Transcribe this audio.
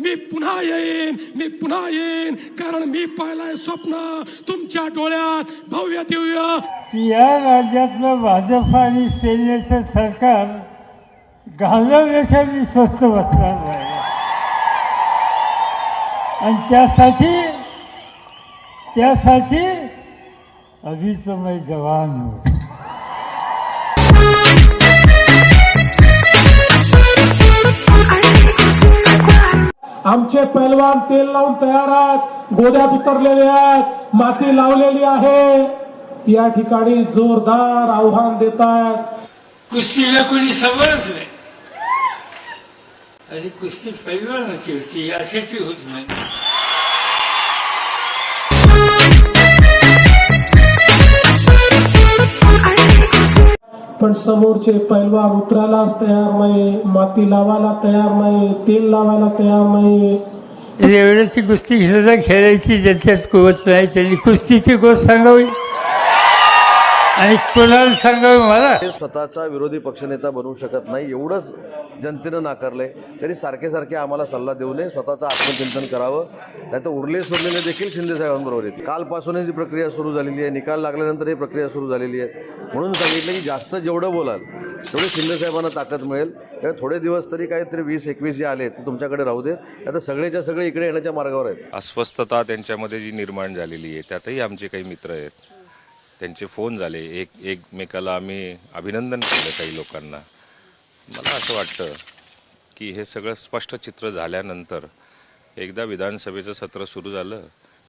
मी पुन्हा येईन मी पुन्हा येईन. कारण मी पाहिलंय स्वप्न. तुमच्या डोळ्यात भव्य दिव्य. या राज्यातलं भाजप आणि सेनेचं सरकार घालवण्याच्या मी स्वस्त बसणार नाही. आणि त्यासाठी त्यासाठी अभी तो जवान होत. आमचे पैलवान तेल लावून तयार आहेत गोद्यात उतरलेले आहेत माती लावलेली आहे. या ठिकाणी जोरदार आव्हान देत आहेत कुस्तीला कोणी समजच नाही. आणि कुस्ती पैलवानाची होती अशाची होत नाही. पण समोरचे पैलवान उतरायलाच तयार नाही माती लावायला तयार नाही तेल लावायला तयार नाही एवढ्याची कुस्ती घेतलं खेळायची ज्याच्यात कुवत नाही त्यांनी कुस्तीची गोष्ट सांगावी. आणि कोणाला सांगावी मला. ते स्वतःचा विरोधी पक्षनेता बनवू शकत नाही एवढंच जनतेनं नाकारलंय. तरी सारखे सारखे आम्हाला सल्ला देऊ नये स्वतःचं आत्मचिंतन करावं. नाही तर उरले सुरलेले देखील शिंदे साहेबांबरोबर येतील. कालपासूनच ही प्रक्रिया सुरू झालेली आहे. निकाल लागल्यानंतर ही प्रक्रिया सुरू झालेली आहे. म्हणून सांगितलं की जास्त जेवढं बोलाल तेवढे शिंदे साहेबांना ताकद मिळेल. त्यामुळे थोडे दिवस तरी काहीतरी वीस एकवीस जे आले ते तुमच्याकडे राहू देत. आता सगळेच्या सगळे इकडे येण्याच्या मार्गावर आहेत. अस्वस्थता त्यांच्यामध्ये जी निर्माण झालेली आहे त्यातही आमचे काही मित्र आहेत. त्यांचे फोन झाले. एक एकमेकाला आम्ही अभिनंदन केलं काही लोकांना. मला असं वाटतं की हे सगळं स्पष्ट चित्र झाल्यानंतर एकदा विधानसभेचं सत्र सुरू झालं.